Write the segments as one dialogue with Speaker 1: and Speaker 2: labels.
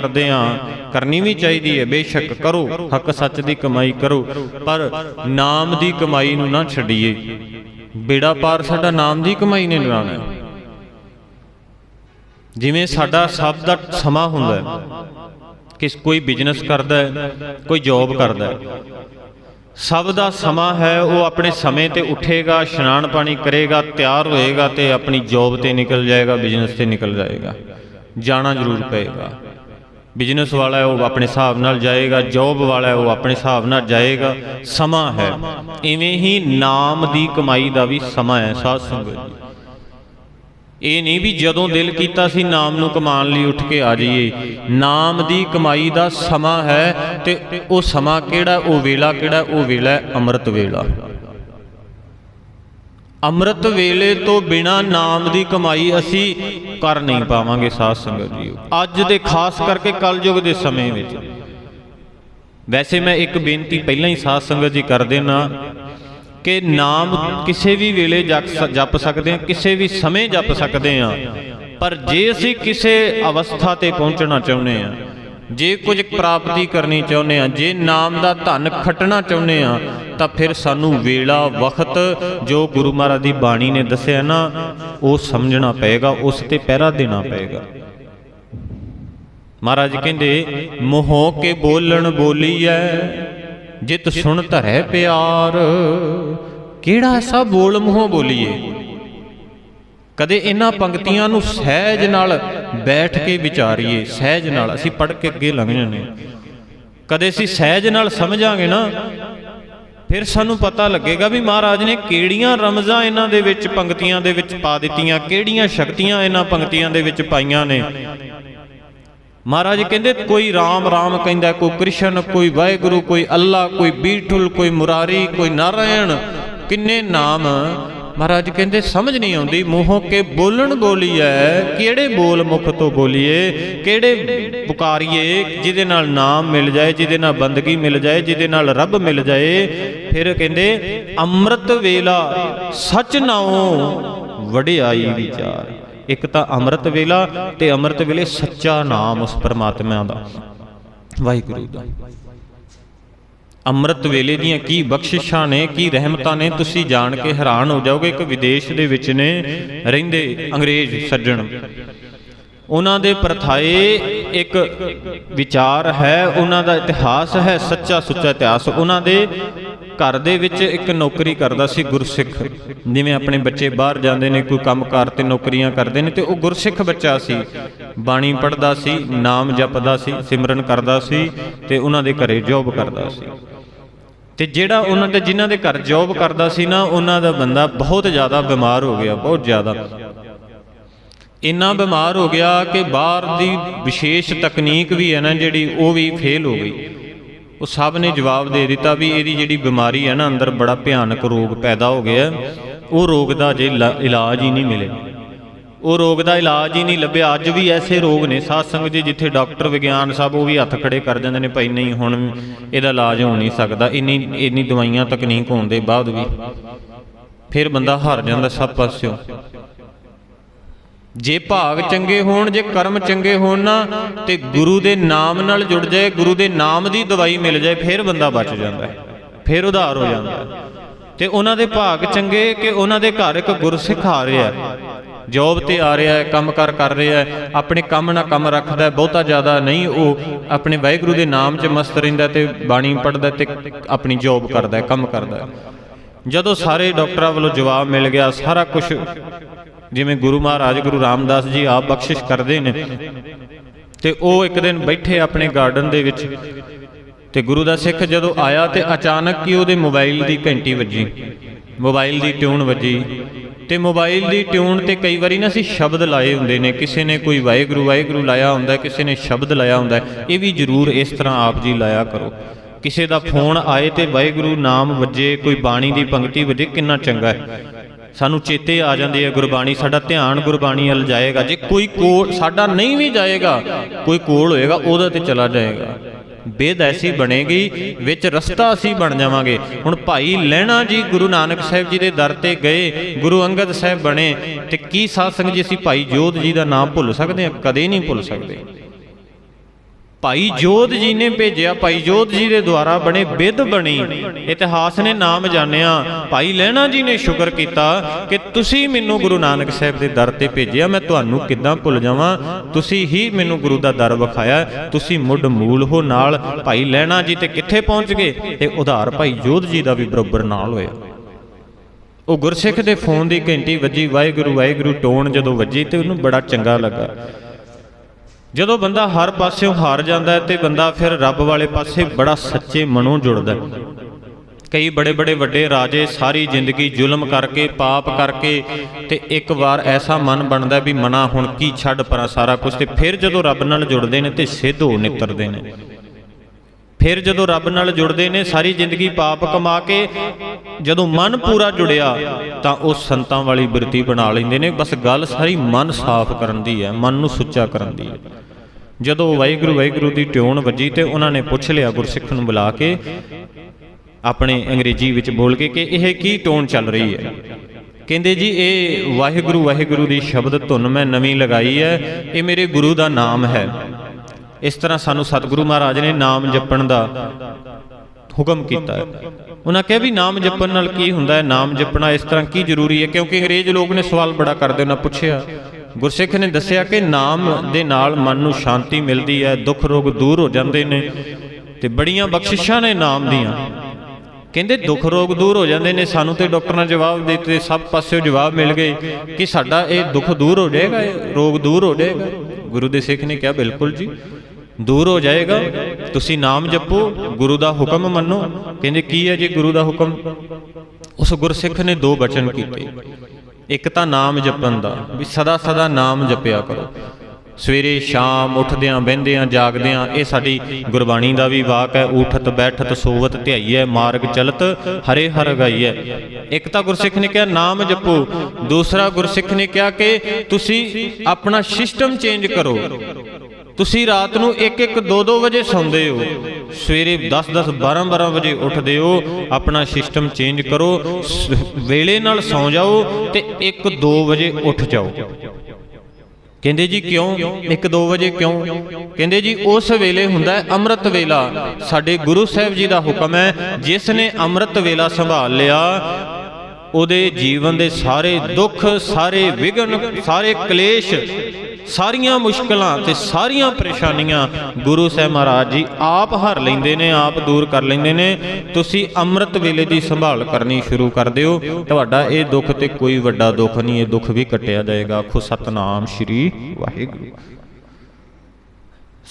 Speaker 1: ਕਰਦੇ ਆ ਕਰਨੀ ਵੀ ਚਾਹੀਦੀ ਹੈ, ਬੇਸ਼ੱਕ ਕਰੋ, ਹੱਕ ਸੱਚ ਦੀ ਕਮਾਈ ਕਰੋ, ਪਰ ਨਾਮ ਦੀ ਕਮਾਈ ਨੂੰ ਨਾ ਛੱਡੀਏ। ਬੇੜਾ ਪਾਰ ਸਾਡਾ ਨਾਮ ਦੀ ਕਮਾਈ ਨੇ ਲਾਣਾ ਜਿਵੇਂ ਸਾਡਾ ਸਭ ਦਾ ਸਮਾਂ ਹੁੰਦਾ ਹੈ, ਕਿਸ ਕੋਈ ਬਿਜ਼ਨਸ ਕਰਦਾ ਹੈ, ਕੋਈ ਜੌਬ ਕਰਦਾ ਹੈ। ਸਭ ਦਾ ਸਮਾਂ ਹੈ, ਉਹ ਆਪਣੇ ਸਮੇਂ ਤੇ ਉੱਠੇਗਾ, ਇਸ਼ਨਾਨ ਪਾਣੀ ਕਰੇਗਾ, ਤਿਆਰ ਹੋਏਗਾ ਤੇ ਆਪਣੀ ਜੌਬ ਤੇ ਨਿਕਲ ਜਾਏਗਾ ਬਿਜ਼ਨਸ ਤੇ ਨਿਕਲ ਜਾਏਗਾ। ਜਾਣਾ ਜ਼ਰੂਰ ਪਏਗਾ। ਬਿਜ਼ਨਸ ਵਾਲਾ ਹੈ, ਉਹ ਆਪਣੇ ਹਿਸਾਬ ਨਾਲ ਜਾਏਗਾ ਜੌਬ ਵਾਲਾ ਉਹ ਆਪਣੇ ਹਿਸਾਬ ਨਾਲ ਜਾਏਗਾ, ਸਮਾਂ ਹੈ। ਇਵੇਂ ਹੀ ਨਾਮ ਦੀ ਕਮਾਈ ਦਾ ਵੀ ਸਮਾਂ ਹੈ, ਸਾਧ ਸੰਗਤ ਜੀ। ਇਹ ਨਹੀਂ ਵੀ ਜਦੋਂ ਦਿਲ ਕੀਤਾ ਸੀ ਨਾਮ ਨੂੰ ਕਮਾਉਣ ਲਈ ਉੱਠ ਕੇ ਆ ਜਾਈਏ। ਨਾਮ ਦੀ ਕਮਾਈ ਦਾ ਸਮਾਂ ਹੈ ਤੇ ਉਹ ਸਮਾਂ ਕਿਹੜਾ, ਉਹ ਵੇਲਾ ਕਿਹੜਾ, ਉਹ ਵੇਲਾ ਅੰਮ੍ਰਿਤ ਵੇਲਾ। ਅੰਮ੍ਰਿਤ ਵੇਲੇ ਤੋਂ ਬਿਨਾ ਨਾਮ ਦੀ ਕਮਾਈ ਅਸੀਂ ਕਰ ਨਹੀਂ ਪਾਵਾਂਗੇ ਸਾਧ ਸੰਗਤ ਜੀ ਅੱਜ ਦੇ ਖਾਸ ਕਰਕੇ ਕਲਯੁਗ ਦੇ ਸਮੇਂ ਵਿੱਚ। ਵੈਸੇ ਮੈਂ ਇੱਕ ਬੇਨਤੀ ਪਹਿਲਾਂ ਹੀ ਸਾਧ ਸੰਗਤ ਜੀ ਕਰ ਦੇਣਾ ਕਿ ਨਾਮ ਕਿਸੇ ਵੀ ਵੇਲੇ ਜਪ ਜਪ ਸਕਦੇ ਹਾਂ, ਕਿਸੇ ਵੀ ਸਮੇਂ ਜਪ ਸਕਦੇ ਹਾਂ। ਪਰ ਜੇ ਅਸੀਂ ਕਿਸੇ ਅਵਸਥਾ ਤੇ ਪਹੁੰਚਣਾ ਚਾਹੁੰਦੇ ਹਾਂ, ਜੇ ਕੁਝ ਪ੍ਰਾਪਤੀ ਕਰਨੀ ਚਾਹੁੰਦੇ ਹਾਂ, ਜੇ ਨਾਮ ਦਾ ਧਨ ਖੱਟਣਾ ਚਾਹੁੰਦੇ ਹਾਂ ਤਾਂ ਫਿਰ ਸਾਨੂੰ ਵੇਲਾ ਵਕਤ ਜੋ ਗੁਰੂ ਮਹਾਰਾਜ ਦੀ ਬਾਣੀ ਨੇ ਦੱਸਿਆ ਨਾ, ਉਹ ਸਮਝਣਾ ਪਏਗਾ, ਉਸ ਤੇ ਪਹਿਰਾ ਦੇਣਾ ਪਏਗਾ। ਮਹਾਰਾਜ ਕਹਿੰਦੇ, ਮੋਹ ਕੇ ਬੋਲਣ ਬੋਲੀ ਬੋਲੀਐ, ਜਿਤ ਸੁਣ ਧਰੈ ਪਿਆਰ। ਕਿਹੜਾ ਐਸਾ ਬੋਲ ਮੋਹ ਬੋਲੀਏ? ਕਦੇ ਇਹਨਾਂ ਪੰਕਤੀਆਂ ਨੂੰ ਸਹਿਜ ਨਾਲ ਬੈਠ ਕੇ ਵਿਚਾਰੀਏ, ਸਹਿਜ ਨਾਲ। ਅਸੀਂ ਪੜ੍ਹ ਕੇ ਅੱਗੇ ਲੰਘ ਜਾਂਦੇ ਕਦੇ ਅਸੀਂ ਸਹਿਜ ਨਾਲ ਸਮਝਾਂਗੇ ਨਾ ਫਿਰ ਸਾਨੂੰ ਪਤਾ ਲੱਗੇਗਾ ਵੀ ਮਹਾਰਾਜ ਨੇ ਕਿਹੜੀਆਂ ਰਮਜ਼ਾਂ ਇਹਨਾਂ ਦੇ ਵਿੱਚ ਪੰਕਤੀਆਂ ਦੇ ਵਿੱਚ ਪਾ ਦਿੱਤੀਆਂ, ਕਿਹੜੀਆਂ ਸ਼ਕਤੀਆਂ ਇਹਨਾਂ ਪੰਕਤੀਆਂ ਦੇ ਵਿੱਚ ਪਾਈਆਂ ਨੇ। ਮਹਾਰਾਜ ਕਹਿੰਦੇ, ਕੋਈ RAM RAM ਕਹਿੰਦਾ, ਕੋਈ ਕ੍ਰਿਸ਼ਨ, ਕੋਈ ਵਾਹਿਗੁਰੂ, ਕੋਈ ਅੱਲਾ, ਕੋਈ ਬੀਠੁਲ, ਕੋਈ ਮੁਰਾਰੀ, ਕੋਈ ਨਾਰਾਇਣ, ਕਿੰਨੇ ਨਾਮ ਮਹਾਰਾਜ ਕਹਿੰਦੇ, ਸਮਝ ਨਹੀਂ ਆਉਂਦੀ, ਮੂੰਹੋਂ ਕੇ ਬੋਲਣ ਬੋਲੀਐ ਕਿਹੜੇ ਬੋਲ ਮੁਖ ਤੋਂ ਬੋਲੀਏ, ਕਿਹੜੇ ਪੁਕਾਰੀਏ, ਜਿਹਦੇ ਨਾਲ ਨਾਮ ਮਿਲ ਜਾਏ, ਜਿਹਦੇ ਨਾਲ ਬੰਦਗੀ ਮਿਲ ਜਾਏ, ਜਿਹਦੇ ਨਾਲ ਰੱਬ ਮਿਲ ਜਾਏ। ਫਿਰ ਕਹਿੰਦੇ, ਅੰਮ੍ਰਿਤ ਵੇਲਾ ਸਚ ਨਾਉ ਵਡਿਆਈ ਵਿਚਾਰ। ਇੱਕ ਤਾਂ ਅੰਮ੍ਰਿਤ ਵੇਲਾ ਤੇ ਅੰਮ੍ਰਿਤ ਵੇਲੇ ਸੱਚਾ ਨਾਮ ਉਸ ਪਰਮਾਤਮਾ ਦਾ। ਵਾਹਿਗੁਰੂ ਦਾ। ਅੰਮ੍ਰਿਤ ਵੇਲੇ ਦੀਆਂ ਕੀ ਬਖਸ਼ਿਸ਼ਾਂ ਨੇ, ਕੀ ਰਹਿਮਤਾਂ ਨੇ, ਤੁਸੀਂ ਜਾਣ ਕੇ ਹੈਰਾਨ ਹੋ ਜਾਓਗੇ, ਇੱਕ ਵਿਦੇਸ਼ ਦੇ ਵਿੱਚ ਨੇ ਰਹਿੰਦੇ ਅੰਗਰੇਜ਼ ਸੱਜਣ। ਉਹਨਾਂ ਦੇ ਪ੍ਰਥਾਏ ਇੱਕ ਵਿਚਾਰ ਹੈ, ਉਹਨਾਂ ਦਾ ਇਤਿਹਾਸ ਹੈ, ਸੱਚਾ ਸੁੱਚਾ ਇਤਿਹਾਸ। ਉਹਨਾਂ ਦੇ ਘਰ ਦੇ ਵਿੱਚ ਇੱਕ ਨੌਕਰੀ ਕਰਦਾ ਸੀ ਗੁਰਸਿੱਖ। ਜਿਵੇਂ ਆਪਣੇ ਬੱਚੇ ਬਾਹਰ ਜਾਂਦੇ ਨੇ, ਕੋਈ ਕੰਮਕਾਰ ਤੇ ਨੌਕਰੀਆਂ ਕਰਦੇ ਨੇ ਤੇ ਉਹ ਗੁਰਸਿੱਖ ਬੱਚਾ ਸੀ। ਬਾਣੀ ਪੜ੍ਹਦਾ ਸੀ, ਨਾਮ ਜਪਦਾ ਸੀ, ਸਿਮਰਨ ਕਰਦਾ ਸੀ ਤੇ ਉਹਨਾਂ ਦੇ ਘਰੇ ਜੌਬ ਕਰਦਾ ਸੀ। ਤੇ ਜਿਹੜਾ ਉਹਨਾਂ ਦੇ, ਜਿਨ੍ਹਾਂ ਦੇ ਘਰ ਜੌਬ ਕਰਦਾ ਸੀ ਨਾ, ਉਹਨਾਂ ਦਾ ਬੰਦਾ ਬਹੁਤ ਜ਼ਿਆਦਾ ਬਿਮਾਰ ਹੋ ਗਿਆ, ਬਹੁਤ ਜ਼ਿਆਦਾ। ਇੰਨਾ ਬਿਮਾਰ ਹੋ ਗਿਆ ਕਿ ਬਾਹਰ ਦੀ ਵਿਸ਼ੇਸ਼ ਤਕਨੀਕ ਵੀ ਹੈ ਨਾ ਜਿਹੜੀ, ਉਹ ਵੀ ਫੇਲ ਹੋ ਗਈ। ਉਹ ਸਭ ਨੇ ਜਵਾਬ ਦੇ ਦਿੱਤਾ ਵੀ ਇਹਦੀ ਜਿਹੜੀ ਬਿਮਾਰੀ ਹੈ ਨਾ, ਅੰਦਰ ਬੜਾ ਭਿਆਨਕ ਰੋਗ ਪੈਦਾ ਹੋ ਗਿਆ। ਉਹ ਰੋਗ ਦਾ ਜੇ ਇਲਾਜ ਹੀ ਨਹੀਂ ਮਿਲੇ ਉਹ ਰੋਗ ਦਾ ਇਲਾਜ ਹੀ ਨਹੀਂ ਲੱਭਿਆ। ਅੱਜ ਵੀ ਐਸੇ ਰੋਗ ਨੇ ਸਾਧ ਸੰਗਤ ਜੀ, ਜਿੱਥੇ ਡਾਕਟਰ, ਵਿਗਿਆਨ ਸਭ ਉਹ ਵੀ ਹੱਥ ਖੜੇ ਕਰ ਜਾਂਦੇ ਨੇ, ਭਾਈ ਨਹੀਂ, ਹੁਣ ਇਹਦਾ ਇਲਾਜ ਹੋ ਨਹੀਂ ਸਕਦਾ। ਇੰਨੀ ਇੰਨੀ ਦਵਾਈਆਂ ਤਕਨੀਕ ਹੋਣ ਦੇ ਬਾਅਦ ਵੀ ਫਿਰ ਬੰਦਾ ਹਾਰ ਜਾਂਦਾ ਸਭ ਪਾਸਿਓਂ। ਜੇ ਭਾਗ ਚੰਗੇ ਹੋਣ, ਜੇ ਕਰਮ ਚੰਗੇ ਹੋਣ ਨਾ, ਤੇ ਗੁਰੂ ਦੇ ਨਾਮ ਨਾਲ ਜੁੜ ਜਾਏ, ਗੁਰੂ ਦੇ ਨਾਮ ਦੀ ਦਵਾਈ ਮਿਲ ਜਾਏ, ਫਿਰ ਬੰਦਾ ਬਚ ਜਾਂਦਾ ਹੈ, ਫਿਰ ਉਧਾਰ ਹੋ ਜਾਂਦਾ ਹੈ। ਤੇ ਉਹਨਾਂ ਦੇ ਭਾਗ ਚੰਗੇ ਕਿ ਉਹਨਾਂ ਦੇ ਘਰ ਇੱਕ ਗੁਰਸਿੱਖ ਆ ਰਿਹਾ ਹੈ, ਜੋਬ ਤੇ ਆ ਰਿਹਾ ਹੈ, ਕੰਮ ਕਰ ਕਰ ਰਿਹਾ ਹੈ, ਆਪਣੇ ਕੰਮ ਨਾਲ ਕੰਮ ਰੱਖਦਾ ਹੈ, ਬਹੁਤਾ ਜ਼ਿਆਦਾ ਨਹੀਂ, ਉਹ ਆਪਣੇ ਵਾਹਿਗੁਰੂ ਦੇ ਨਾਮ 'ਚ ਮਸਤ ਰਹਿੰਦਾ ਤੇ ਬਾਣੀ ਪੜ੍ਹਦਾ ਤੇ ਆਪਣੀ ਜੋਬ ਕਰਦਾ ਹੈ, ਕੰਮ ਕਰਦਾ ਹੈ। ਜਦੋਂ ਸਾਰੇ ਡਾਕਟਰਾਂ ਵੱਲੋਂ ਜਵਾਬ ਮਿਲ ਗਿਆ, ਸਾਰਾ ਕੁਝ ਜਿਵੇਂ ਗੁਰੂ ਮਹਾਰਾਜ, ਗੁਰੂ ਰਾਮਦਾਸ ਜੀ ਆਪ ਬਖਸ਼ਿਸ਼ ਕਰਦੇ ਨੇ, ਤੇ ਉਹ ਇੱਕ ਦਿਨ ਬੈਠੇ ਆਪਣੇ ਗਾਰਡਨ ਦੇ ਵਿੱਚ, ਤੇ ਗੁਰੂ ਦਾ ਸਿੱਖ ਜਦੋਂ ਆਇਆ ਤੇ ਅਚਾਨਕ ਹੀ ਉਹਦੇ ਮੋਬਾਈਲ ਦੀ ਘੰਟੀ ਵੱਜੀ ਮੋਬਾਈਲ ਦੀ ਟਿਊਨ ਵੱਜੀ, ਤੇ ਮੋਬਾਈਲ ਦੀ ਟਿਊਨ ਤੇ ਕਈ ਵਾਰੀ ਨਾ ਅਸੀਂ ਸ਼ਬਦ ਲਾਏ ਹੁੰਦੇ ਨੇ, ਕਿਸੇ ਨੇ ਕੋਈ ਵਾਹਿਗੁਰੂ ਵਾਹਿਗੁਰੂ ਲਾਇਆ ਹੁੰਦਾ, ਕਿਸੇ ਨੇ ਸ਼ਬਦ ਲਾਇਆ ਹੁੰਦਾ, ਇਹ ਵੀ ਜ਼ਰੂਰ ਇਸ ਤਰ੍ਹਾਂ ਆਪ ਜੀ ਲਾਇਆ ਕਰੋ। ਕਿਸੇ ਦਾ ਫੋਨ ਆਏ ਤੇ ਵਾਹਿਗੁਰੂ ਨਾਮ ਵੱਜੇ, ਕੋਈ ਬਾਣੀ ਦੀ ਪੰਕਤੀ ਵੱਜੇ, ਕਿੰਨਾ ਚੰਗਾ ਹੈ। ਸਾਨੂੰ ਚੇਤੇ ਆ ਜਾਂਦੀ ਹੈ ਗੁਰਬਾਣੀ ਸਾਡਾ ਧਿਆਨ ਗੁਰਬਾਣੀ ਵੱਲ ਜਾਏਗਾ। ਜੇ ਕੋਈ ਕੋਲ ਸਾਡਾ ਨਹੀਂ ਵੀ ਜਾਏਗਾ, ਕੋਈ ਕੋਲ ਹੋਏਗਾ, ਉਹਦੇ ਤੇ ਚਲਾ ਜਾਏਗਾ। ਬੇਦ ਐਸੀ ਬਣੇਗੀ, ਵਿੱਚ ਰਸਤਾ ਅਸੀਂ ਬਣ ਜਾਵਾਂਗੇ। ਹੁਣ ਭਾਈ ਲਹਿਣਾ ਜੀ ਗੁਰੂ ਨਾਨਕ ਸਾਹਿਬ ਜੀ ਦੇ ਦਰ ਤੇ ਗਏ, ਗੁਰੂ ਅੰਗਦ ਸਾਹਿਬ ਬਣੇ, ਤੇ ਕੀ ਸਾਧ ਸੰਗਤ ਜੀ ਅਸੀਂ ਭਾਈ ਜੋਧ ਜੀ ਦਾ ਨਾਮ ਭੁੱਲ ਸਕਦੇ ਹਾਂ? ਕਦੇ ਨਹੀਂ ਭੁੱਲ ਸਕਦੇ। ਭਾਈ ਜੋਧ ਜੀ ਨੇ ਭੇਜਿਆ, ਭਾਈ ਜੋਧ ਜੀ ਦੇ ਦੁਆਰਾ ਬਣੇ ਬਿੱਧ ਬਣੀ। ਇਤਿਹਾਸ ਨੇ ਨਾਮ ਜਾਣਿਆ। ਭਾਈ ਲਹਿਣਾ ਜੀ ਨੇ ਸ਼ੁਕਰ ਕੀਤਾ ਕਿ ਤੁਸੀਂ ਮੈਨੂੰ ਗੁਰੂ ਨਾਨਕ ਸਾਹਿਬ ਦੇ ਦਰ ਤੇ ਭੇਜਿਆ। ਮੈਂ ਤੁਹਾਨੂੰ ਕਿੱਦਾਂ ਭੁੱਲ ਜਾਵਾਂ? ਤੁਸੀਂ ਹੀ ਮੈਨੂੰ ਗੁਰੂ ਦਾ ਦਰ ਵਿਖਾਇਆ। ਤੁਸੀਂ ਮੁੱਢ ਮੂਲ ਹੋ ਨਾਲ। ਭਾਈ ਲਹਿਣਾ ਜੀ ਤੇ ਕਿੱਥੇ ਪਹੁੰਚ ਗਏ? ਤੇ ਉਧਾਰ ਭਾਈ ਜੋਧ ਜੀ ਦਾ ਵੀ ਬਰਾਬਰ ਨਾਲ ਹੋਇਆ। ਉਹ ਗੁਰਸਿੱਖ ਦੇ ਫੋਨ ਦੀ ਘੰਟੀ ਵੱਜੀ। ਵਾਹਿਗੁਰੂ ਵਾਹਿਗੁਰੂ ਟੋਨ ਜਦੋਂ ਵੱਜੀ ਤੇ ਉਹਨੂੰ ਬੜਾ ਚੰਗਾ ਲੱਗਾ। ਜਦੋਂ ਬੰਦਾ ਹਰ ਪਾਸਿਓਂ ਹਾਰ ਜਾਂਦਾ ਹੈ ਤੇ ਬੰਦਾ ਫਿਰ ਰੱਬ ਵਾਲੇ ਪਾਸੇ ਬੜਾ ਸੱਚੇ ਮਨੋਂ ਜੁੜਦਾ ਹੈ। ਕਈ ਬੜੇ ਬੜੇ ਵੱਡੇ ਰਾਜੇ ਸਾਰੀ ਜ਼ਿੰਦਗੀ ਜ਼ੁਲਮ ਕਰਕੇ, ਪਾਪ ਕਰਕੇ ਤੇ ਇੱਕ ਵਾਰ ਐਸਾ ਮਨ ਬਣਦਾ ਵੀ ਮਨਾ ਹੁਣ ਕੀ ਛੱਡ ਪਰਾਂ ਸਾਰਾ ਕੁਝ ਤੇ ਫਿਰ ਜਦੋਂ ਰੱਬ ਨਾਲ ਜੁੜਦੇ ਨੇ ਤੇ ਸਿੱਧ ਹੋ ਨਿਤਰਦੇ ਨੇ। ਫਿਰ ਜਦੋਂ ਰੱਬ ਨਾਲ ਜੁੜਦੇ ਨੇ, ਸਾਰੀ ਜ਼ਿੰਦਗੀ ਪਾਪ ਕਮਾ ਕੇ ਜਦੋਂ ਮਨ ਪੂਰਾ ਜੁੜਿਆ, ਤਾਂ ਉਹ ਸੰਤਾਂ ਵਾਲੀ ਬਿਰਤੀ ਬਣਾ ਲੈਂਦੇ ਨੇ। ਬਸ ਗੱਲ ਸਾਰੀ ਮਨ ਸਾਫ਼ ਕਰਨ ਦੀ ਹੈ, ਮਨ ਨੂੰ ਸੁੱਚਾ ਕਰਨ ਦੀ ਹੈ। ਜਦੋਂ ਵਾਹਿਗੁਰੂ ਵਾਹਿਗੁਰੂ ਦੀ ਟਿਉਣ ਵੱਜੀ ਤੇ ਉਹਨਾਂ ਨੇ ਪੁੱਛ ਲਿਆ ਗੁਰਸਿੱਖ ਨੂੰ ਬੁਲਾ ਕੇ, ਆਪਣੇ ਅੰਗਰੇਜ਼ੀ ਵਿੱਚ ਬੋਲ ਕੇ ਕਿ ਇਹ ਕੀ ਟੋਨ ਚੱਲ ਰਹੀ ਹੈ? ਕਹਿੰਦੇ ਜੀ, ਇਹ ਵਾਹਿਗੁਰੂ ਵਾਹਿਗੁਰੂ ਦੀ ਸ਼ਬਦ ਧੁਨ ਮੈਂ ਨਵੀਂ ਲਗਾਈ ਹੈ, ਇਹ ਮੇਰੇ ਗੁਰੂ ਦਾ ਨਾਮ ਹੈ। ਇਸ ਤਰ੍ਹਾਂ ਸਾਨੂੰ ਸਤਿਗੁਰੂ ਮਹਾਰਾਜ ਨੇ ਨਾਮ ਜਪਣ ਦਾ ਹੁਕਮ ਕੀਤਾ ਹੈ। ਉਹਨਾਂ ਕਿਹਾ ਵੀ ਨਾਮ ਜਪਣ ਨਾਲ ਕੀ ਹੁੰਦਾ ਹੈ? ਨਾਮ ਜਪਣਾ ਇਸ ਤਰ੍ਹਾਂ ਕੀ ਜ਼ਰੂਰੀ ਹੈ? ਕਿਉਂਕਿ ਅੰਗਰੇਜ਼ ਲੋਕ ਨੇ ਸਵਾਲ ਬੜਾ ਕਰਦੇ, ਉਹਨਾਂ ਪੁੱਛਿਆ। ਗੁਰਸਿੱਖ ਨੇ ਦੱਸਿਆ ਕਿ ਨਾਮ ਦੇ ਨਾਲ ਮਨ ਨੂੰ ਸ਼ਾਂਤੀ ਮਿਲਦੀ ਹੈ, ਦੁੱਖ ਰੋਗ ਦੂਰ ਹੋ ਜਾਂਦੇ ਨੇ ਤੇ ਬੜੀਆਂ ਬਖਸ਼ਿਸ਼ਾਂ ਨੇ ਨਾਮ ਦੀਆਂ। ਕਹਿੰਦੇ ਦੁੱਖ ਰੋਗ ਦੂਰ ਹੋ ਜਾਂਦੇ ਨੇ, ਸਾਨੂੰ ਤੇ ਡਾਕਟਰ ਨੇ ਜਵਾਬ ਦੇ ਦਿੱਤੇ, ਸਭ ਪਾਸਿਓਂ ਜਵਾਬ ਮਿਲ ਗਏ ਕਿ ਸਾਡਾ ਇਹ ਦੁੱਖ ਦੂਰ ਹੋ ਜਾਏਗਾ, ਇਹ ਰੋਗ ਦੂਰ ਹੋ ਜਾਏਗਾ। ਗੁਰੂ ਦੇ ਸਿੱਖ ਨੇ ਕਿਹਾ, ਬਿਲਕੁਲ ਜੀ। ਦੂਰ ਹੋ ਜਾਏਗਾ, ਤੁਸੀਂ ਨਾਮ ਜਪੋ, ਗੁਰੂ ਦਾ ਹੁਕਮ ਮੰਨੋ। ਕਹਿੰਦੇ, ਕੀ ਹੈ ਜੀ ਗੁਰੂ ਦਾ ਹੁਕਮ? ਉਸ ਗੁਰਸਿੱਖ ਨੇ ਦੋ ਬਚਨ ਕੀਤੇ। ਇੱਕ ਤਾਂ ਨਾਮ ਜਪਣ ਦਾ, ਵੀ ਸਦਾ ਸਦਾ ਨਾਮ ਜਪਿਆ ਕਰੋ। ਸਵੇਰੇ ਸ਼ਾਮ ਉੱਠਦਿਆਂ, ਬਹਿੰਦਿਆਂ, ਜਾਗਦਿਆਂ, ਇਹ ਸਾਡੀ ਗੁਰਬਾਣੀ ਦਾ ਵੀ ਵਾਕ ਹੈ ਉਠਤ ਬੈਠਤ, ਸੋਵਤ, ਧਿਆਈਐ, ਮਾਰਗ ਚਲਤ, ਹਰੇ ਹਰ ਗਾਈਐ। ਇੱਕ ਤਾਂ ਗੁਰਸਿੱਖ ਨੇ ਕਿਹਾ, ਨਾਮ ਜਪੋ। ਦੂਸਰਾ ਗੁਰਸਿੱਖ ਨੇ ਕਿਹਾ ਕਿ ਤੁਸੀਂ ਆਪਣਾ ਸਿਸਟਮ ਚੇਂਜ ਕਰੋ। ਤੁਸੀਂ ਰਾਤ ਨੂੰ 1 1 2 2 ਵਜੇ ਸੌਂਦੇ ਹੋ। ਸਵੇਰੇ 10 10 12 12 ਵਜੇ ਉੱਠਦੇ ਹੋ। ਆਪਣਾ ਸਿਸਟਮ ਚੇਂਜ ਕਰੋ। ਵੇਲੇ ਨਾਲ ਸੌਂ ਜਾਓ ਤੇ 1 2 ਵਜੇ ਉੱਠ ਜਾਓ। ਕਹਿੰਦੇ ਜੀ ਕਿਉਂ? 1 2 ਵਜੇ ਕਿਉਂ? ਕਹਿੰਦੇ ਜੀ ਉਸ ਵੇਲੇ ਹੁੰਦਾ ਹੈ ਅੰਮ੍ਰਿਤ ਵੇਲਾ। ਸਾਡੇ ਗੁਰੂ ਸਾਹਿਬ ਜੀ ਦਾ ਹੁਕਮ ਹੈ, ਜਿਸ ਨੇ ਅੰਮ੍ਰਿਤ ਵੇਲਾ ਸੰਭਾਲ ਲਿਆ, ਉਹਦੇ ਜੀਵਨ ਦੇ ਸਾਰੇ ਦੁੱਖ, ਸਾਰੇ ਵਿਗਨ ਸਾਰੇ ਕਲੇਸ਼ ਸਾਰੀਆਂ ਮੁਸ਼ਕਲਾਂ ਤੇ ਸਾਰੀਆਂ ਪਰੇਸ਼ਾਨੀਆਂ ਗੁਰੂ ਸਾਹਿਬ ਮਹਾਰਾਜ ਜੀ ਆਪ ਹਰ ਲੈਂਦੇ ਨੇ, ਆਪ ਦੂਰ ਕਰ ਲੈਂਦੇ ਨੇ। ਤੁਸੀਂ ਅੰਮ੍ਰਿਤ ਵੇਲੇ ਦੀ ਸੰਭਾਲ ਕਰਨੀ ਸ਼ੁਰੂ ਕਰ ਦਿਓ। ਤੁਹਾਡਾ ਇਹ ਦੁੱਖ ਤੇ ਕੋਈ ਵੱਡਾ ਦੁੱਖ ਨਹੀਂ, ਇਹ ਦੁੱਖ ਵੀ ਕੱਟਿਆ ਜਾਏਗਾ। ਆਖੋ, ਸਤਨਾਮ ਸ਼੍ਰੀ ਵਾਹਿਗੁਰੂ।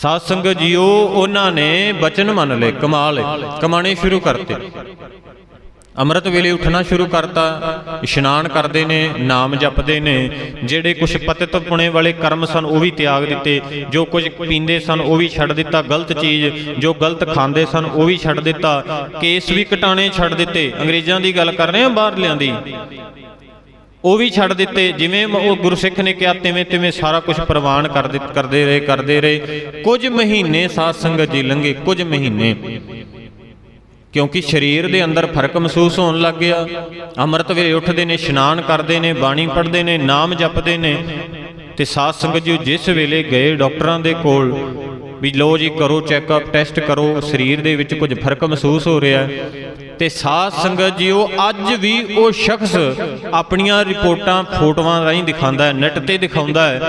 Speaker 1: ਸਾਧ ਸੰਗਤ ਜੀਓ, ਉਹਨਾਂ ਨੇ ਬਚਨ ਮੰਨ ਲਏ, ਕਮਾਲ ਹੈ ਕਮਾਣੇ ਸ਼ੁਰੂ ਕਰਤੇ। ਅੰਮ੍ਰਿਤ ਵੇਲੇ ਉੱਠਣਾ ਸ਼ੁਰੂ ਕਰਤਾ। ਇਸ਼ਨਾਨ ਕਰਦੇ ਨੇ, ਨਾਮ ਜਪਦੇ ਨੇ। ਜਿਹੜੇ ਕੁਝ ਪਤਿਤ ਪੁਣੇ ਵਾਲੇ ਕਰਮ ਸਨ, ਉਹ ਵੀ ਤਿਆਗ ਦਿੱਤੇ। ਜੋ ਕੁਝ ਪੀਂਦੇ ਸਨ, ਉਹ ਵੀ ਛੱਡ ਦਿੱਤਾ। ਗਲਤ ਚੀਜ਼, ਜੋ ਗਲਤ ਖਾਂਦੇ ਸਨ, ਉਹ ਵੀ ਛੱਡ ਦਿੱਤਾ। ਕੇਸ ਵੀ ਕਟਾਣੇ ਛੱਡ ਦਿੱਤੇ। ਅੰਗਰੇਜ਼ਾਂ ਦੀ ਗੱਲ ਕਰ ਰਹੇ ਹਾਂ ਬਾਹਰਲਿਆਂ ਦੀ? ਉਹ ਵੀ ਛੱਡ ਦਿੱਤੇ। ਜਿਵੇਂ ਮ- ਉਹ ਗੁਰਸਿੱਖ ਨੇ ਕਿਹਾ, ਤਿਵੇਂ ਤਿਵੇਂ ਸਾਰਾ ਕੁਝ ਪ੍ਰਵਾਨ ਕਰ ਦਿੱਤ ਕਰਦੇ ਰਹੇ ਕਰਦੇ ਰਹੇ। ਕੁਝ ਮਹੀਨੇ ਸਾਧ ਸੰਗਤ ਜੀ ਲੰਘੇ। ਕੁਝ ਮਹੀਨੇ। ਕਿਉਂਕਿ ਸਰੀਰ ਦੇ ਅੰਦਰ ਫ਼ਰਕ ਮਹਿਸੂਸ ਹੋਣ ਲੱਗ ਗਿਆ। ਅੰਮ੍ਰਿਤ ਵੇਲੇ ਉੱਠਦੇ ਨੇ, ਇਸ਼ਨਾਨ ਕਰਦੇ ਨੇ, ਬਾਣੀ ਪੜ੍ਹਦੇ ਨੇ, ਨਾਮ ਜਪਦੇ ਨੇ। ਤੇ ਸਾਧ ਸੰਗਤ ਜੀ ਜਿਸ ਵੇਲੇ ਗਏ ਡਾਕਟਰਾਂ ਦੇ ਕੋਲ ਵੀ ਲੋ ਜੀ, ਕਰੋ ਚੈੱਕਅਪ ਟੈਸਟ ਕਰੋ, ਸਰੀਰ ਦੇ ਵਿੱਚ ਕੁਝ ਫ਼ਰਕ ਮਹਿਸੂਸ ਹੋ ਰਿਹਾ। ਹੈ ਤੇ ਸਾਧ ਸੰਗਤ ਜੀ ਉਹ ਅੱਜ ਵੀ ਉਹ ਸ਼ਖਸ ਆਪਣੀਆਂ ਰਿਪੋਰਟਾਂ, ਫੋਟੋਆਂ ਰਾਹੀਂ ਦਿਖਾਉਂਦਾ ਹੈ, ਨੈਟ ਤੇ ਦਿਖਾਉਂਦਾ ਹੈ।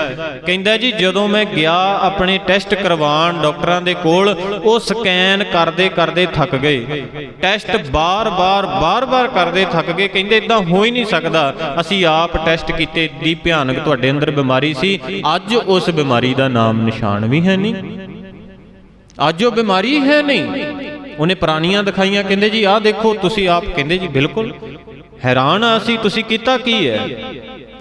Speaker 1: ਕਹਿੰਦਾ ਜੀ, ਜਦੋਂ ਮੈਂ ਗਿਆ ਆਪਣੇ ਟੈਸਟ ਕਰਵਾਉਣ ਡਾਕਟਰਾਂ ਦੇ ਕੋਲ, ਉਹ ਸਕੈਨ ਕਰਦੇ ਕਰਦੇ ਥੱਕ ਗਏ। ਟੈਸਟ ਬਾਰ-ਬਾਰ ਬਾਰ-ਬਾਰ ਕਰਦੇ ਥੱਕ ਗਏ। ਕਹਿੰਦੇ, ਇਦਾਂ ਹੋ ਹੀ ਨਹੀਂ ਸਕਦਾ। ਅਸੀਂ ਆਪ ਟੈਸਟ ਕੀਤੇ, ਦੀ ਭਿਆਨਕ ਤੁਹਾਡੇ ਅੰਦਰ ਬਿਮਾਰੀ ਸੀ। ਅੱਜ ਉਸ ਬਿਮਾਰੀ ਦਾ ਨਾਮ ਨਿਸ਼ਾਨ ਵੀ ਹੈ ਨਹੀਂ। ਅੱਜ ਉਹ ਬਿਮਾਰੀ ਹੈ ਨਹੀਂ। ਉਹਨੇ ਪੁਰਾਣੀਆਂ ਦਿਖਾਈਆਂ, ਕਹਿੰਦੇ ਜੀ, ਆਹ ਦੇਖੋ, ਤੁਸੀਂ ਆਪ ਕਹਿੰਦੇ ਜੀ, ਬਿਲਕੁਲ। ਹੈਰਾਨ ਆ ਅਸੀਂ, ਤੁਸੀਂ ਕੀਤਾ ਕੀ ਹੈ?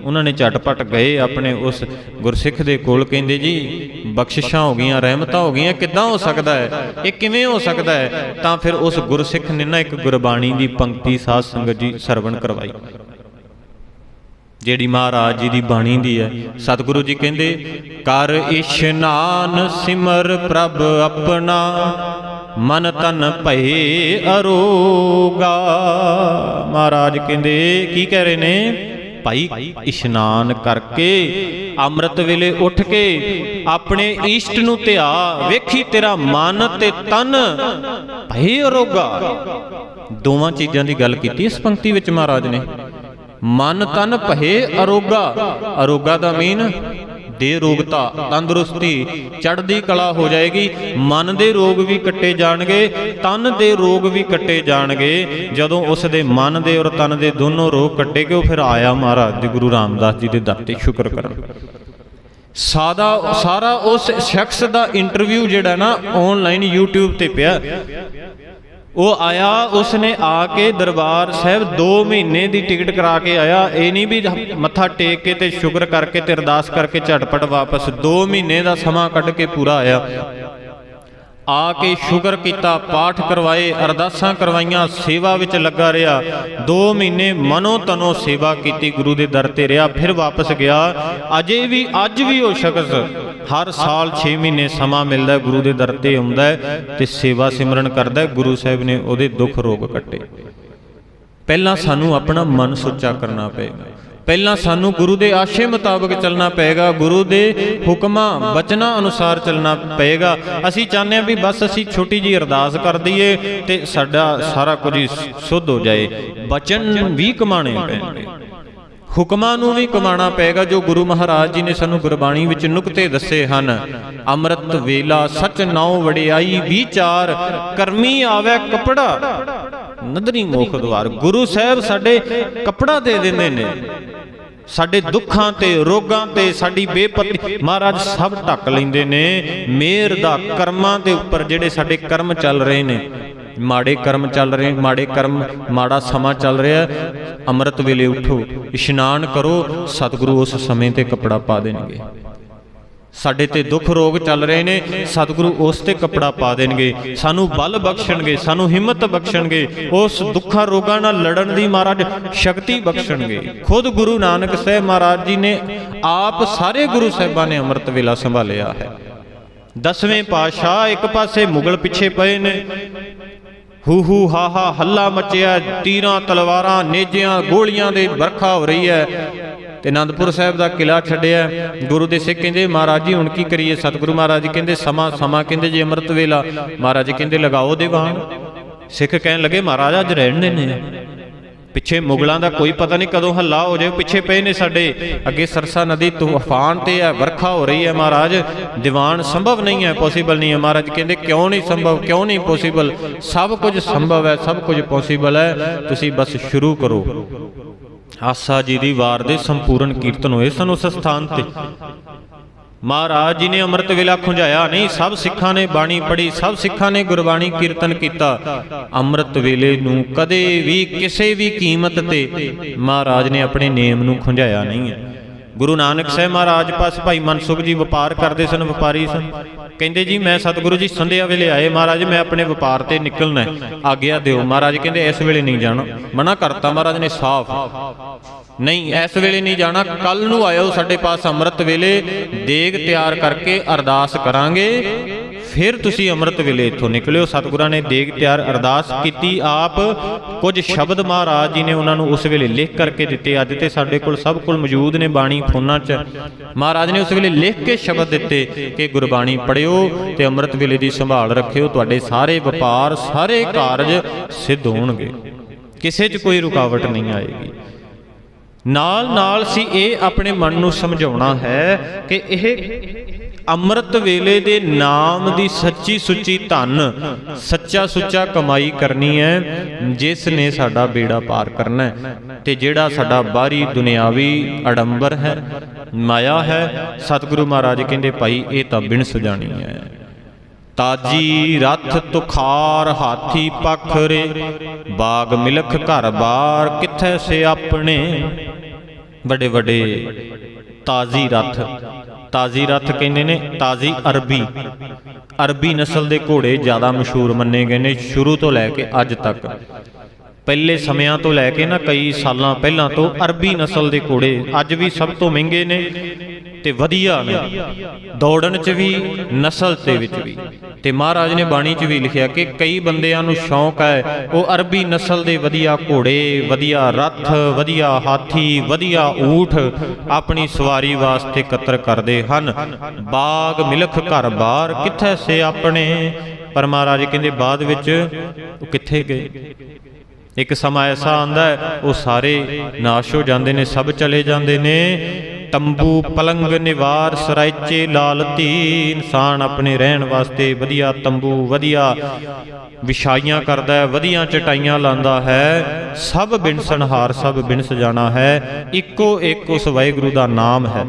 Speaker 1: ਉਹਨਾਂ ਨੇ ਝਟਪਟ ਗਏ ਆਪਣੇ ਉਸ ਗੁਰਸਿੱਖ ਦੇ ਕੋਲ, ਕਹਿੰਦੇ ਜੀ, ਬਖਸ਼ਿਸ਼ਾਂ ਹੋ ਗਈਆਂ, ਰਹਿਮਤਾਂ ਹੋ ਗਈਆਂ, ਕਿੱਦਾਂ ਹੋ ਸਕਦਾ ਹੈ? ਇਹ ਕਿਵੇਂ ਹੋ ਸਕਦਾ ਹੈ? ਤਾਂ ਫਿਰ ਉਸ ਗੁਰਸਿੱਖ ਨੇ ਨਾ ਇੱਕ ਗੁਰਬਾਣੀ ਦੀ ਪੰਕਤੀ, ਸਾਧ ਸੰਗਤ ਜੀ, ਸਰਵਣ ਕਰਵਾਈ। ਜਿਹੜੀ ਮਹਾਰਾਜ ਜੀ ਦੀ ਬਾਣੀ ਦੀ ਹੈ। ਸਤਿਗੁਰੂ ਜੀ ਕਹਿੰਦੇ, ਕਰ ਇਸ਼ਨਾਨ ਸਿਮਰ ਪ੍ਰਭ ਆਪਣਾ ਮਨ ਤਨ ਭਏ ਅਰੋਗਾ। ਮਹਾਰਾਜ ਕਹਿੰਦੇ, ਕੀ ਕਹਿ ਰਹੇ ਨੇ? ਭਾਈ ਇਸ਼ਨਾਨ ਕਰਕੇ ਅੰਮ੍ਰਿਤ ਵੇਲੇ ਉੱਠ ਕੇ ਆਪਣੇ ਇਸ਼ਟ ਨੂੰ ਧਿਆ। ਵੇਖੀ ਤੇਰਾ ਮਨ ਤੇ ਤਨ ਭਈ ਅਰੋਗਾ। ਦੋਵਾਂ ਚੀਜ਼ਾਂ ਦੀ ਗੱਲ ਕੀਤੀ ਇਸ ਪੰਕਤੀ ਵਿੱਚ ਮਹਾਰਾਜ ਨੇ। ਮਨ ਤਨ ਭਏ ਅਰੋਗਾ। ਅਰੋਗਾ ਦਾ ਮੀਨ ਦੇ ਰੋਗਤਾ, ਤੰਦਰੁਸਤੀ, ਚੜ੍ਹਦੀ ਕਲਾ ਹੋ ਜਾਏਗੀ, ਮਨ ਦੇ ਰੋਗ ਵੀ ਕੱਟੇ ਜਾਣਗੇ, ਤਨ ਦੇ ਰੋਗ ਵੀ ਕੱਟੇ ਜਾਣਗੇ। ਜਦੋਂ ਉਸ ਦੇ ਮਨ ਦੇ ਔਰ ਤਨ ਦੇ ਦੋਨੋਂ ਰੋਗ ਕੱਟੇ ਗਏ, ਉਹ ਫਿਰ ਆਇਆ ਮਹਾਰਾਜ ਜੀ ਗੁਰੂ ਰਾਮਦਾਸ ਜੀ ਦੇ ਦਰ ਤੇ ਸ਼ੁਕਰ ਕਰਨ। ਸਾਦਾ, ਸਾਰਾ ਉਸ ਸ਼ਖਸ ਦਾ ਇੰਟਰਵਿਊ ਜਿਹੜਾ ਨਾ ਆਨਲਾਈਨ YouTube ਤੇ ਪਿਆ। ਉਹ ਆਇਆ, ਉਸਨੇ ਆ ਕੇ ਦਰਬਾਰ ਸਾਹਿਬ 2 ਮਹੀਨੇ ਦੀ ਟਿਕਟ ਕਰਾ ਕੇ ਆਇਆ। ਇਹ ਨਹੀਂ ਵੀ ਮੱਥਾ ਟੇਕ ਕੇ ਤੇ ਸ਼ੁਕਰ ਕਰਕੇ ਤੇ ਅਰਦਾਸ ਕਰਕੇ ਝਟਪਟ ਵਾਪਸ 2 ਮਹੀਨੇ ਦਾ ਸਮਾਂ ਕੱਢ ਕੇ ਪੂਰਾ ਆਇਆ। ਆ ਕੇ ਸ਼ੁਕਰ ਕੀਤਾ, ਪਾਠ ਕਰਵਾਏ, ਅਰਦਾਸਾਂ ਕਰਵਾਈਆਂ, ਸੇਵਾ ਵਿੱਚ ਲੱਗਾ ਰਿਹਾ। 2 ਮਹੀਨੇ ਮਨੋ ਤਨੋ ਸੇਵਾ ਕੀਤੀ, ਗੁਰੂ ਦੇ ਦਰ ਤੇ ਰਿਹਾ, ਫਿਰ ਵਾਪਸ ਗਿਆ। ਅਜੇ ਵੀ, ਅੱਜ ਵੀ ਉਹ ਸ਼ਖਸ ਹਰ ਸਾਲ 6 ਮਹੀਨੇ ਸਮਾਂ ਮਿਲਦਾ, ਗੁਰੂ ਦੇ ਦਰ ਤੇ ਆਉਂਦਾ ਤੇ ਸੇਵਾ ਸਿਮਰਨ ਕਰਦਾ ਗੁਰੂ ਸਾਹਿਬ ਨੇ ਉਹਦੇ ਦੁੱਖ ਰੋਗ ਕੱਟੇ। ਪਹਿਲਾਂ ਸਾਨੂੰ ਆਪਣਾ ਮਨ ਸੁੱਚਾ ਕਰਨਾ ਪਏਗਾ। ਪਹਿਲਾਂ ਸਾਨੂੰ ਗੁਰੂ ਦੇ ਆਸ਼ੇ ਮੁਤਾਬਕ ਚੱਲਣਾ ਪਏਗਾ, ਗੁਰੂ ਦੇ ਹੁਕਮਾਂ, ਬਚਨਾਂ ਅਨੁਸਾਰ ਚੱਲਣਾ ਪਏਗਾ। ਅਸੀਂ ਚਾਹੁੰਦੇ ਹਾਂ ਵੀ ਬਸ ਅਸੀਂ ਛੋਟੀ ਜੀ ਅਰਦਾਸ ਕਰ ਦਈਏ ਤੇ ਸਾਡਾ ਸਾਰਾ ਕੁਝ ਸੁੱਧ ਹੋ ਜਾਏ। ਬਚਨ ਵੀ ਕਮਾਣੇ ਪੈਣਗੇ। ਹੁਕਮਾਂ ਨੂੰ ਵੀ ਕਮਾਣਾ ਪਏਗਾ ਜੋ ਗੁਰੂ ਮਹਾਰਾਜ ਜੀ ਨੇ ਸਾਨੂੰ ਗੁਰਬਾਣੀ ਵਿੱਚ ਨੁਕਤੇ ਦੱਸੇ ਹਨ। ਅੰਮ੍ਰਿਤ ਵੇਲਾ, ਸਚ ਨਾਉ ਵਡਿਆਈ, ਵਿਚਾਰ, ਕਰਮੀ ਆਵੇ ਕਪੜਾ। ਨਦਰੀ ਮੋਖ ਦਵਾਰ ਗੁਰੂ ਸਾਹਿਬ ਸਾਡੇ ਕਪੜਾ ਦੇ ਦਿੰਦੇ ਨੇ। ਸਾਡੇ ਦੁੱਖਾਂ ਤੇ, ਰੋਗਾਂ ਤੇ, ਸਾਡੀ ਬੇਪਤੀ, ਮਹਾਰਾਜ ਸਭ ਢੱਕ ਲੈਂਦੇ ਨੇ। ਮੇਰ ਦਾ ਕਰਮਾਂ ਦੇ ਉੱਪਰ ਜਿਹੜੇ ਸਾਡੇ ਕਰਮ ਚੱਲ ਰਹੇ ਨੇ ਮਾੜੇ ਕਰਮ ਚੱਲ ਰਹੇ, ਮਾੜੇ ਕਰਮ, ਮਾੜਾ ਸਮਾਂ ਚੱਲ ਰਿਹਾ, ਅੰਮ੍ਰਿਤ ਵੇਲੇ ਉਠੋ, ਇਸ਼ਨਾਨ ਕਰੋ, ਸਤਿਗੁਰੂ ਉਸ ਸਮੇਂ ਤੇ ਕੱਪੜਾ ਪਾ ਦੇਣਗੇ। ਸਾਡੇ ਤੇ ਦੁੱਖ ਰੋਗ ਚੱਲ ਰਹੇ ਨੇ, ਸਤਿਗੁਰੂ ਉਸ ਤੇ ਕੱਪੜਾ ਪਾ ਦੇਣਗੇ। ਸਾਨੂੰ ਬਲ ਬਖਸ਼ਣਗੇ, ਸਾਨੂੰ ਹਿੰਮਤ ਬਖਸ਼ਣਗੇ, ਉਸ ਦੁੱਖਾਂ ਰੋਗਾਂ ਨਾਲ ਲੜਨ ਦੀ ਮਹਾਰਾਜ ਸ਼ਕਤੀ ਬਖਸ਼ਣਗੇ। ਖੁਦ ਗੁਰੂ ਨਾਨਕ ਸਾਹਿਬ ਮਹਾਰਾਜ ਜੀ ਨੇ ਆਪ ਸਾਰੇ ਗੁਰੂ ਸਾਹਿਬਾਂ ਨੇ ਅੰਮ੍ਰਿਤ ਵੇਲਾ ਸੰਭਾਲਿਆ ਹੈ। ਦਸਵੇਂ ਪਾਤਸ਼ਾਹ ਇੱਕ ਪਾਸੇ ਮੁਗਲ ਪਿੱਛੇ ਪਏ ਨੇ ਹੂ ਹੂ ਹਾ ਹਾ ਹੱਲਾ ਮਚਿਆ, ਤੀਰਾਂ ਤਲਵਾਰਾਂ, ਨੇਜਿਆਂ ਗੋਲੀਆਂ ਦੇ ਵਰਖਾ ਹੋ ਰਹੀ ਹੈ। ਤੇ ਅਨੰਦਪੁਰ ਸਾਹਿਬ ਦਾ ਕਿਲਾ ਛੱਡਿਆ। ਗੁਰੂ ਦੇ ਸਿੱਖ ਕਹਿੰਦੇ, ਮਹਾਰਾਜ ਜੀ, ਹੁਣ ਕੀ ਕਰੀਏ? ਸਤਿਗੁਰੂ ਮਹਾਰਾਜ ਜੀ ਕਹਿੰਦੇ, ਸਮਾਂ ਸਮਾਂ ਕਹਿੰਦੇ, ਜੀ ਅੰਮ੍ਰਿਤ ਵੇਲਾ। ਮਹਾਰਾਜ ਜੀ ਕਹਿੰਦੇ, ਲਗਾਓ ਦੀਵਾਨ ਸਿੱਖ ਕਹਿਣ ਲੱਗੇ, ਮਹਾਰਾਜ, ਅੱਜ ਰਹਿਣ ਦੇ ਨੇ ਪਿੱਛੇ ਮੁਗਲਾਂ ਦਾ ਕੋਈ ਪਤਾ ਨਹੀਂ ਕਦੋਂ ਹੱਲਾ ਹੋ ਜਾਏ ਪਿੱਛੇ ਪਏ ਨੇ ਸਾਡੇ। ਅੱਗੇ ਸਰਸਾ ਨਦੀ ਤੂਫਾਨ ਤੇ ਹੈ ਵਰਖਾ ਹੋ ਰਹੀ ਹੈ ਮਹਾਰਾਜ। ਦੀਵਾਨ ਸੰਭਵ ਨਹੀਂ ਹੈ ਪੋਸੀਬਲ ਨਹੀਂ ਹੈ। ਮਹਾਰਾਜ ਕਹਿੰਦੇ, ਕਿਉਂ ਨਹੀਂ ਸੰਭਵ, ਕਿਉਂ ਨਹੀਂ ਪੋਸੀਬਲ ਸਭ ਕੁਝ ਸੰਭਵ ਹੈ, ਸਭ ਕੁਝ ਪੋਸੀਬਲ ਹੈ। ਤੁਸੀਂ ਬਸ ਸ਼ੁਰੂ ਕਰੋ। ਆਸਾ ਜੀ ਦੀ ਵਾਰ ਦੇ ਸੰਪੂਰਨ ਕੀਰਤਨ ਹੋਏ ਸਨ ਉਸ ਸਥਾਨ ਤੇ। ਮਹਾਰਾਜ ਜੀ ਨੇ ਅੰਮ੍ਰਿਤ ਵੇਲਾ ਖੁੰਝਾਇਆ ਨਹੀਂ, ਸਭ ਸਿੱਖਾਂ ਨੇ ਬਾਣੀ ਪੜ੍ਹੀ, ਸਭ ਸਿੱਖਾਂ ਨੇ ਗੁਰਬਾਣੀ ਕੀਰਤਨ ਕੀਤਾ। ਅੰਮ੍ਰਿਤ ਵੇਲੇ ਨੂੰ ਕਦੇ ਵੀ ਕਿਸੇ ਵੀ ਕੀਮਤ ਤੇ ਮਹਾਰਾਜ ਨੇ ਆਪਣੇ ਨੇਮ ਨੂੰ ਖੁੰਝਾਇਆ ਨਹੀਂ ਹੈ। ਗੁਰੂ ਨਾਨਕ ਸਾਹਿਬ ਮਹਾਰਾਜ ਪਾਸ ਭਾਈ ਮਨਸੁਖ ਜੀ ਵਪਾਰ ਕਰਦੇ ਸਨ, ਵਪਾਰੀ ਸਨ। ਕਹਿੰਦੇ ਜੀ, ਮੈਂ ਸਤਿਗੁਰੂ ਜੀ ਸੰਧਿਆ ਵੇਲੇ ਆਏ, ਮਹਾਰਾਜ ਮੈਂ ਆਪਣੇ ਵਪਾਰ ਤੇ ਨਿਕਲਣਾ ਆਗਿਆ ਦਿਓ। ਮਹਾਰਾਜ ਕਹਿੰਦੇ, ਇਸ ਵੇਲੇ ਨਹੀਂ ਜਾਣਾ। ਮਨਾ ਕਰਤਾ ਮਹਾਰਾਜ ਨੇ, ਸਾਫ਼। ਨਹੀਂ, ਇਸ ਵੇਲੇ ਨਹੀਂ ਜਾਣਾ। ਕੱਲ ਨੂੰ ਆਇਓ ਸਾਡੇ ਪਾਸ ਅੰਮ੍ਰਿਤ ਵੇਲੇ। ਦੇਗ ਤਿਆਰ ਕਰਕੇ ਅਰਦਾਸ ਕਰਾਂਗੇ। ਫਿਰ ਤੁਸੀਂ ਅੰਮ੍ਰਿਤ ਵੇਲੇ ਇੱਥੋਂ ਨਿਕਲਿਓ। ਸਤਿਗੁਰਾਂ ਨੇ ਦੇਗ ਤਿਆਰ ਅਰਦਾਸ ਕੀਤੀ। ਆਪ ਕੁਝ ਸ਼ਬਦ ਮਹਾਰਾਜ ਜੀ ਨੇ ਉਹਨਾਂ ਨੂੰ ਉਸ ਵੇਲੇ ਲਿਖ ਕਰਕੇ ਦਿੱਤੇ। ਅੱਜ ਤੇ ਸਾਡੇ ਕੋਲ ਸਭ ਕੋਲ ਮੌਜੂਦ ਨੇ ਬਾਣੀ ਫੋਨਾਂ 'ਚ। ਮਹਾਰਾਜ ਨੇ ਉਸ ਵੇਲੇ ਲਿਖ ਕੇ ਸ਼ਬਦ ਦਿੱਤੇ ਕਿ, ਗੁਰਬਾਣੀ ਪੜਿਓ ਤੇ ਅੰਮ੍ਰਿਤ ਵੇਲੇ ਦੀ ਸੰਭਾਲ ਰੱਖਿਓ। ਤੁਹਾਡੇ ਸਾਰੇ ਵਪਾਰ, ਸਾਰੇ ਕਾਰਜ ਸਿੱਧ ਹੋਣਗੇ। ਕਿਸੇ 'ਚ ਕੋਈ ਰੁਕਾਵਟ ਨਹੀਂ ਆਏਗੀ। ਨਾਲ ਨਾਲ ਸੀ ਇਹ ਆਪਣੇ ਮਨ ਨੂੰ ਸਮਝਾਉਣਾ ਹੈ ਕਿ ਇਹ ਅੰਮ੍ਰਿਤ ਵੇਲੇ ਦੇ ਨਾਮ ਦੀ ਸੱਚੀ ਸੁੱਚੀ ਧਨ, ਸੱਚਾ ਸੁੱਚਾ ਕਮਾਈ ਕਰਨੀ ਹੈ, ਜਿਸ ਨੇ ਸਾਡਾ ਬੇੜਾ ਪਾਰ ਕਰਨਾ ਹੈ ਤੇ ਜਿਹੜਾ ਸਾਡਾ ਬਾਹਰੀ ਦੁਨਿਆਵੀ ਅਡੰਬਰ ਹੈ, ਮਾਇਆ ਹੈ, ਸਤਿਗੁਰੂ ਮਹਾਰਾਜ ਕਹਿੰਦੇ ਭਾਈ ਇਹ ਤਾਂ ਬਿਨ ਸੁਜਾਣੀ ਹੈ। ਤਾਜੀ ਰਥ ਤੁਖਾਰ ਹਾਥੀ ਪਖਰੇ, ਬਾਗ ਮਿਲਖ ਘਰ ਬਾਰ ਕਿੱਥੇ ਸੇ ਆਪਣੇ? ਵੱਡੇ ਵੱਡੇ ਤਾਜ਼ੀ ਰਥ ਤਾਜ਼ੀ ਰਥ ਕਹਿੰਦੇ ਨੇ ਤਾਜ਼ੀ ਅਰਬੀ ਅਰਬੀ ਨਸਲ ਦੇ ਘੋੜੇ ਜ਼ਿਆਦਾ ਮਸ਼ਹੂਰ ਮੰਨੇ ਗਏ ਨੇ ਸ਼ੁਰੂ ਤੋਂ ਲੈ ਕੇ ਅੱਜ ਤੱਕ। ਪਹਿਲੇ ਸਮਿਆਂ ਤੋਂ ਲੈ ਕੇ ਨਾ ਕਈ ਸਾਲਾਂ ਪਹਿਲਾਂ ਤੋਂ ਅਰਬੀ ਨਸਲ ਦੇ ਘੋੜੇ ਅੱਜ ਵੀ ਸਭ ਤੋਂ ਮਹਿੰਗੇ ਨੇ ਤੇ ਵਧੀਆ ਨੇ। ਦੌੜਨ 'ਚ ਵੀ, ਨਸਲ ਦੇ ਵਿੱਚ ਵੀ। ਤੇ ਮਹਾਰਾਜ ਨੇ ਬਾਣੀ 'ਚ ਵੀ ਲਿਖਿਆ ਕਿ ਕਈ ਬੰਦਿਆਂ ਨੂੰ ਸ਼ੌਂਕ ਹੈ, ਉਹ ਅਰਬੀ ਨਸਲ ਦੇ ਵਧੀਆ ਘੋੜੇ, ਵਧੀਆ ਰੱਥ, ਵਧੀਆ ਹਾਥੀ, ਵਧੀਆ ਊਠ ਆਪਣੀ ਸਵਾਰੀ ਵਾਸਤੇ ਇਕੱਤਰ ਕਰਦੇ ਹਨ। ਬਾਗ, ਮਿਲਖ, ਘਰ, ਬਾਰ ਕਿੱਥੇ ਸੇ ਆਪਣੇ? ਪਰ ਮਹਾਰਾਜ ਕਹਿੰਦੇ ਬਾਅਦ ਵਿੱਚ ਉਹ ਕਿੱਥੇ ਗਏ? ਇੱਕ ਸਮਾਂ ਐਸਾ ਆਂਦਾ ਉਹ ਸਾਰੇ ਨਾਸ਼ ਹੋ ਜਾਂਦੇ ਨੇ, ਸਭ ਚਲੇ ਜਾਂਦੇ ਨੇ। ਤੰਬੂ ਪਲੰਗ ਨਿਵਾਰ ਸਰਾਇਚੇ ਲਾਲਤੀ ਇਨਸਾਨ ਆਪਣੇ ਰਹਿਣ ਵਾਸਤੇ ਵਧੀਆ ਤੰਬੂ, ਵਧੀਆ ਵਿਛਾਈਆਂ ਕਰਦਾ ਹੈ, ਵਧੀਆ ਚਟਾਈਆਂ ਲਾਂਦਾ ਹੈ। ਸਭ ਬਿਨਸਨਹਾਰ ਸਭ ਬਿਨਸ ਜਾਣਾ ਹੈ, ਇੱਕੋ ਇੱਕ ਉਸ ਵਾਹਿਗੁਰੂ ਦਾ ਨਾਮ ਹੈ।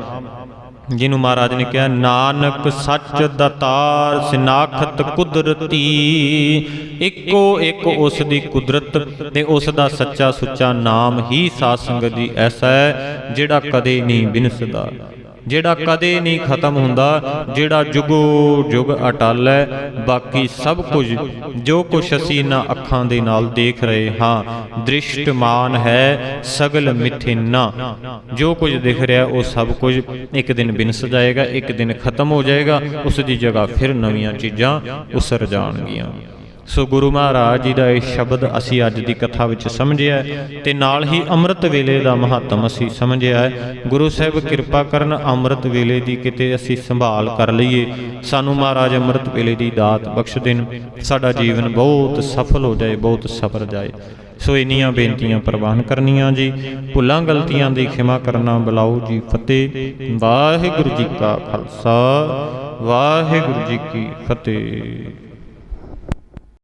Speaker 1: ਜਿਹਨੂੰ ਮਹਾਰਾਜ ਨੇ ਕਿਹਾ, ਨਾਨਕ ਸੱਚ ਦਤਾਰ ਸਿਨਾਖਤ ਕੁਦਰਤੀ, ਇੱਕੋ ਇੱਕ ਉਸ ਦੀ ਕੁਦਰਤ ਤੇ ਉਸ ਦਾ ਸੱਚਾ ਸੁੱਚਾ ਨਾਮ ਹੀ ਸਾਧ ਸੰਗਤ ਜੀ ਐਸਾ ਹੈ ਜਿਹੜਾ ਕਦੇ ਨਹੀਂ ਬਿਨਸਦਾ। ਜਿਹੜਾ ਕਦੇ ਨਹੀਂ ਖਤਮ ਹੁੰਦਾ ਜਿਹੜਾ ਜੁਗੋ ਜੁਗ ਅਟਲ ਹੈ। ਬਾਕੀ ਸਭ ਕੁਝ ਜੋ ਕੁਝ ਅਸੀਂ ਇਹਨਾਂ ਅੱਖਾਂ ਦੇ ਨਾਲ ਦੇਖ ਰਹੇ ਹਾਂ ਦ੍ਰਿਸ਼ਟਮਾਨ ਹੈ ਸਗਲ ਮਿਥਿਨਾ। ਜੋ ਕੁਝ ਦਿਖ ਰਿਹਾ ਉਹ ਸਭ ਕੁਝ ਇੱਕ ਦਿਨ ਬਿਨਸ ਜਾਏਗਾ ਇੱਕ ਦਿਨ ਖਤਮ ਹੋ ਜਾਏਗਾ ਉਸ ਦੀ ਜਗ੍ਹਾ ਫਿਰ ਨਵੀਆਂ ਚੀਜ਼ਾਂ ਉਸਰ ਜਾਣਗੀਆਂ। ਸੋ ਗੁਰੂ ਮਹਾਰਾਜ ਜੀ ਦਾ ਇਹ ਸ਼ਬਦ ਅਸੀਂ ਅੱਜ ਦੀ ਕਥਾ ਵਿੱਚ ਸਮਝਿਆ ਹੈ ਤੇ ਨਾਲ ਹੀ ਅੰਮ੍ਰਿਤ ਵੇਲੇ ਦਾ ਮਹੱਤਮ ਅਸੀਂ ਸਮਝਿਆ ਗੁਰੂ ਸਾਹਿਬ ਕਿਰਪਾ ਕਰਨ ਅੰਮ੍ਰਿਤ ਵੇਲੇ ਦੀ ਕਿਤੇ ਅਸੀਂ ਸੰਭਾਲ ਕਰ ਲਈਏ। ਸਾਨੂੰ ਮਹਾਰਾਜ ਅੰਮ੍ਰਿਤ ਵੇਲੇ ਦੀ ਦਾਤ ਬਖਸ਼ ਦੇਣ। ਸਾਡਾ ਜੀਵਨ ਬਹੁਤ ਸਫਲ ਹੋ ਜਾਏ, ਬਹੁਤ ਸਫਰ ਜਾਏ। ਸੋ ਇੰਨੀਆਂ ਬੇਨਤੀਆਂ ਪ੍ਰਵਾਨ ਕਰਨੀਆਂ ਜੀ। ਭੁੱਲਾਂ ਗਲਤੀਆਂ ਦੀ ਖਿਮਾ ਕਰਨਾ ਬੁਲਾਓ ਜੀ ਫਤਿਹ। ਵਾਹਿਗੁਰੂ ਜੀ ਕਾ ਖਾਲਸਾ, ਵਾਹਿਗੁਰੂ ਜੀ ਕੀ ਫਤਿਹ।